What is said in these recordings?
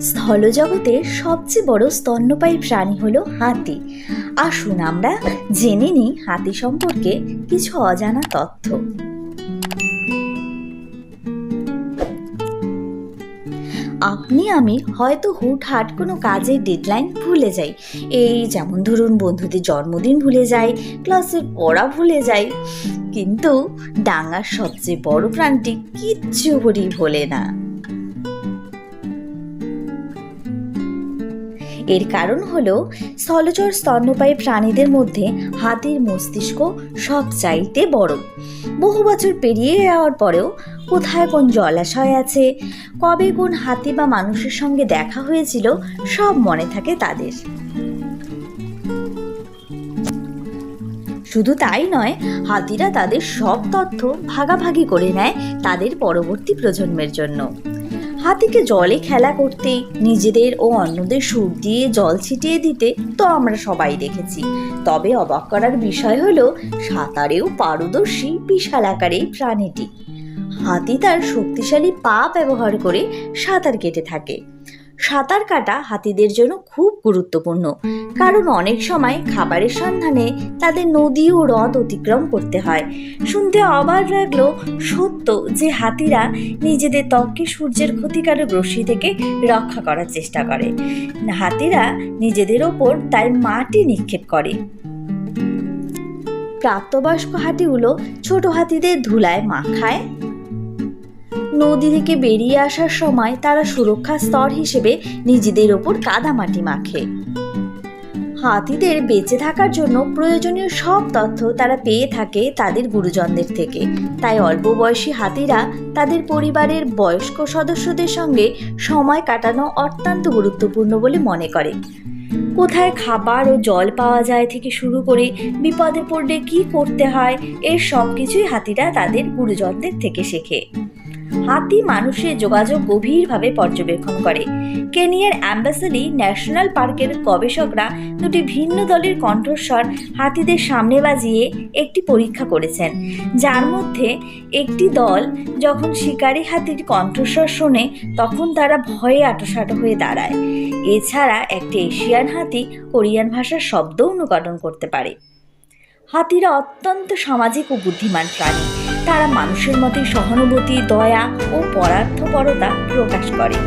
স্থলজগতের সবচেয়ে বড় স্তন্যপায়ী প্রাণী হলো হাতি। আসুন আমরা জেনে নিই হাতি সম্পর্কে কিছু অজানা তথ্য। আপনি, আমি হয়তো হুটহাট কোনো কাজের ডেডলাইন ভুলে যাই। এই যেমন ধরুন বন্ধুদের জন্মদিন ভুলে যাই, ক্লাসের পড়া ভুলে যাই। কিন্তু ডাঙার সবচেয়ে বড় প্রাণটি কিচ্ছু করেই ভোলে না। এর কারণ হল স্থলচর স্তন্যপায়ী প্রাণীদের মধ্যে হাতির মস্তিষ্ক সব চাইতে বড়। বহু বছর পেরিয়ে যাওয়ার পরেও কোথায় কোন জলাশয় আছে, কবে কোন হাতি বা মানুষের সঙ্গে দেখা হয়েছিল, সব মনে থাকে তাদের। শুধু তাই নয়, হাতিরা তাদের সব তথ্য ভাগাভাগি করে নেয় তাদের পরবর্তী প্রজন্মের জন্য। হাতিকে জলে খেলা করতে, নিজেদের ও অন্যদের সুর দিয়ে জল ছিটিয়ে দিতে তো আমরা সবাই দেখেছি। তবে অবাক করার বিষয় হলো, সাঁতারেও পারদর্শী, বিশাল আকারে প্রাণীটি। হাতি তার শক্তিশালী পা ব্যবহার করে সাঁতার কেটে থাকে। সাঁতার কাটা হাতিদের জন্য খুব গুরুত্বপূর্ণ। কারণ অনেক সময় খাবারের সন্ধানে তাদের নদী ও হ্রদ অতিক্রম করতে হয়। শুনতে অবাক লাগল সত্য যে হাতিরা নিজেদের ত্বককে সূর্যের ক্ষতিকারক রশ্মি থেকে রক্ষা করার চেষ্টা করে। হাতিরা নিজেদের ওপর তাই মাটি নিক্ষেপ করে। প্রাপ্তবয়স্ক হাতিগুলো ছোট হাতিদের ধুলায় মাখায়। নদী থেকে বেরিয়ে আসার সময় তারা সুরক্ষা স্তর হিসেবে নিজেদের ওপর কাদামাটি মাখে। হাতিদের বেঁচে থাকার জন্য প্রয়োজনীয় সব তথ্য তারা পেয়ে থাকে তাদের গুরুজনদের থেকে। তাই অল্প বয়সী হাতিরা তাদের পরিবারের বয়স্ক সদস্যদের সঙ্গে সময় কাটানো অত্যন্ত গুরুত্বপূর্ণ বলে মনে করে। কোথায় খাবার ও জল পাওয়া যায় থেকে শুরু করে বিপদে পড়লে কি করতে হয়, এর সব কিছুই হাতিরা তাদের গুরুজনদের থেকে শেখে। হাতি মানুষের যোগাযোগ গভীরভাবে পর্যবেক্ষণ করে। কেনিয়ার অ্যাম্বাসেডি ন্যাশনাল পার্কের গবেষকরা দুটি ভিন্ন দলের কণ্ঠস্বর হাতিদের সামনে বাজিয়ে একটি পরীক্ষা করেছেন। যার মধ্যে একটি দল যখন শিকারী হাতির কণ্ঠস্বর শোনে তখন তারা ভয়ে আটোসাটো হয়ে দাঁড়ায়। এছাড়া একটি এশিয়ান হাতি কোরিয়ান ভাষার শব্দ অনুকরণ করতে পারে। হাতিরা অত্যন্ত সামাজিক ও বুদ্ধিমান প্রাণী। তারা মানুষের মধ্যে সহানুভূতি, দয়া ও পরার্থপরতা প্রকাশ করে।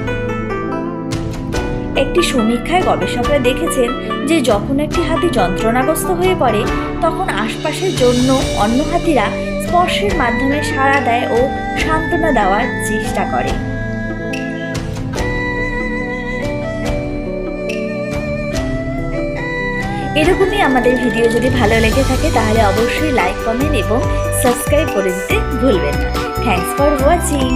একটি সমীক্ষায় গবেষকরা দেখেছেন যে যখন একটি হাতি যন্ত্রণাগ্রস্ত হয়ে পড়ে, তখন আশপাশের জন্য অন্য হাতিরা স্পর্শের মাধ্যমে সাড়া দেয় ও সান্ত্বনা দেওয়ার চেষ্টা করে। এরকমই আমাদের ভিডিও যদি ভালো লেগে থাকে, তাহলে অবশ্যই লাইক কমেন্ট এবং সাবস্ক্রাইব করে দিতে ভুলবেন না। Thanks for watching